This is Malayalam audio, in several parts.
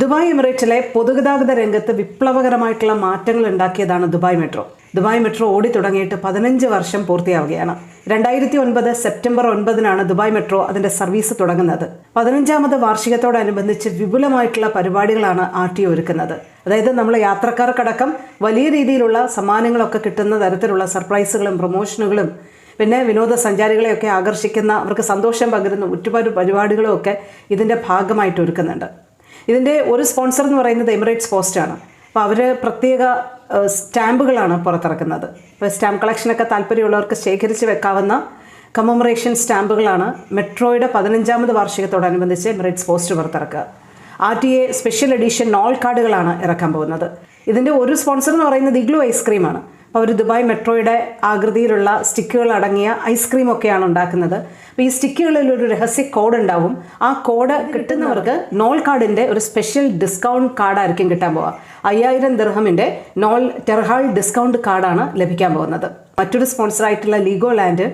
ദുബായ് എമിറേറ്റ്സിലെ പൊതുഗതാഗത രംഗത്ത് വിപ്ലവകരമായിട്ടുള്ള മാറ്റങ്ങൾ ഉണ്ടാക്കിയതാണ് ദുബായ് മെട്രോ. ദുബായ് മെട്രോ ഓടി തുടങ്ങിയിട്ട് പതിനഞ്ച് വർഷം പൂർത്തിയാവുകയാണ്. രണ്ടായിരത്തി ഒൻപത് സെപ്റ്റംബർ ഒൻപതിനാണ് ദുബായ് മെട്രോ അതിന്റെ സർവീസ് തുടങ്ങുന്നത്. പതിനഞ്ചാമത് വാർഷികത്തോടനുബന്ധിച്ച് വിപുലമായിട്ടുള്ള പരിപാടികളാണ് ആർ ടി ഒരുക്കുന്നത്. അതായത് നമ്മൾ യാത്രക്കാർക്കടക്കം വലിയ രീതിയിലുള്ള സമ്മാനങ്ങളൊക്കെ കിട്ടുന്ന തരത്തിലുള്ള സർപ്രൈസുകളും പ്രൊമോഷനുകളും പിന്നെ വിനോദസഞ്ചാരികളെയൊക്കെ ആകർഷിക്കുന്ന അവർക്ക് സന്തോഷം പകരുന്ന ഒരുപാട് പരിപാടികളും ഒക്കെ ഇതിന്റെ ഭാഗമായിട്ട് ഒരുക്കുന്നുണ്ട്. ഇതിന്റെ ഒരു സ്പോൺസർ എന്ന് പറയുന്നത് എമിറേറ്റ്സ് പോസ്റ്റാണ് അപ്പോൾ അവർ പ്രത്യേക സ്റ്റാമ്പുകളാണ് പുറത്തിറക്കുന്നത്. ഇപ്പോൾ സ്റ്റാമ്പ് കളക്ഷനൊക്കെ താല്പര്യമുള്ളവർക്ക് ശേഖരിച്ച് വെക്കാവുന്ന കമമറേഷൻ സ്റ്റാമ്പുകളാണ് മെട്രോയുടെ പതിനഞ്ചാമത് വാർഷികത്തോടനുബന്ധിച്ച് Emirates post പുറത്തിറക്കുക. R T A special edition Nol കാർഡുകളാണ് ഇറക്കാൻ പോകുന്നത്. ഇതിന്റെ ഒരു സ്പോൺസർ എന്ന് പറയുന്നത് ഇഗ്ലു ഐസ്ക്രീമാണ്. അപ്പോൾ അവർ ദുബായ് മെട്രോയുടെ ആകൃതിയിലുള്ള സ്റ്റിക്കുകൾ അടങ്ങിയ ഐസ്ക്രീം ഒക്കെയാണ് ഉണ്ടാക്കുന്നത്. അപ്പോൾ ഈ സ്റ്റിക്കുകളിൽ ഒരു രഹസ്യ കോഡ് ഉണ്ടാവും. ആ കോഡ് കിട്ടുന്നവർക്ക് നോൾ കാർഡിന്റെ ഒരു സ്പെഷ്യൽ ഡിസ്കൗണ്ട് കാർഡായിരിക്കും കിട്ടാൻ പോവുക. അയ്യായിരം ദിർഹമിന്റെ നോൾ ടെർഹാൾ ഡിസ്കൗണ്ട് കാർഡാണ് ലഭിക്കാൻ പോകുന്നത്. മറ്റൊരു സ്പോൺസറായിട്ടുള്ള ലീഗോ ലാൻഡ്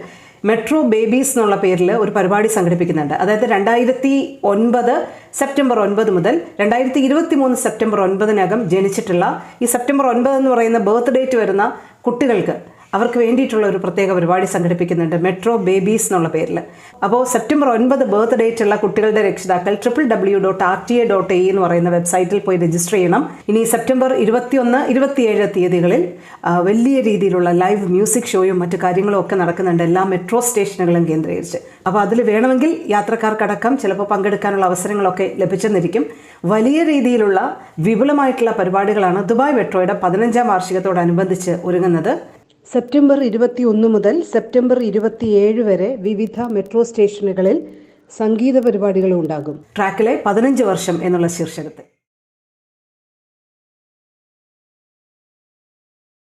മെട്രോ ബേബീസ് എന്നുള്ള പേരിൽ ഒരു പരിപാടി സംഘടിപ്പിക്കുന്നുണ്ട്. അതായത് രണ്ടായിരത്തി ഒൻപത് സെപ്റ്റംബർ ഒൻപത് മുതൽ രണ്ടായിരത്തി ഇരുപത്തി മൂന്ന് സെപ്റ്റംബർ ഒൻപതിനകം ജനിച്ചിട്ടുള്ള ഈ സെപ്റ്റംബർ ഒൻപത് എന്ന് പറയുന്ന ബർത്ത് ഡേറ്റ് വരുന്ന കുട്ടികൾക്ക് അവർക്ക് വേണ്ടിയിട്ടുള്ള ഒരു പ്രത്യേക പരിപാടി സംഘടിപ്പിക്കുന്നുണ്ട്. മെട്രോ ബേബീസ് എന്നുള്ള പേരിൽ അപ്പോൾ സെപ്റ്റംബർ ഒൻപത് ബർത്ത് ഡേറ്റ് ഉള്ള കുട്ടികളുടെ രക്ഷിതാക്കൾ triple W dot R T A dot A എന്ന് പറയുന്ന വെബ്സൈറ്റിൽ പോയി രജിസ്റ്റർ ചെയ്യണം. ഇനി സെപ്റ്റംബർ ഇരുപത്തിയൊന്ന് ഇരുപത്തിയേഴ് തീയതികളിൽ വലിയ രീതിയിലുള്ള ലൈവ് മ്യൂസിക് ഷോയും മറ്റു കാര്യങ്ങളും ഒക്കെ നടക്കുന്നുണ്ട് എല്ലാ മെട്രോ സ്റ്റേഷനുകളും കേന്ദ്രീകരിച്ച്. അപ്പോൾ അതിൽ വേണമെങ്കിൽ യാത്രക്കാർക്കടക്കം ചിലപ്പോൾ പങ്കെടുക്കാനുള്ള അവസരങ്ങളൊക്കെ ലഭിച്ചെന്നിരിക്കും. വലിയ രീതിയിലുള്ള വിപുലമായിട്ടുള്ള പരിപാടികളാണ് ദുബായ് മെട്രോയുടെ പതിനഞ്ചാം വാർഷികത്തോടനുബന്ധിച്ച് ഒരുങ്ങുന്നത്. സെപ്റ്റംബർ ഇരുപത്തി ഒന്ന് മുതൽ സെപ്റ്റംബർ ഇരുപത്തിയേഴ് വരെ വിവിധ മെട്രോ സ്റ്റേഷനുകളിൽ സംഗീത പരിപാടികളും ഉണ്ടാകും. ട്രാക്കിലെ പതിനഞ്ച് വർഷം എന്നുള്ള ശീർഷകത്തിൽ.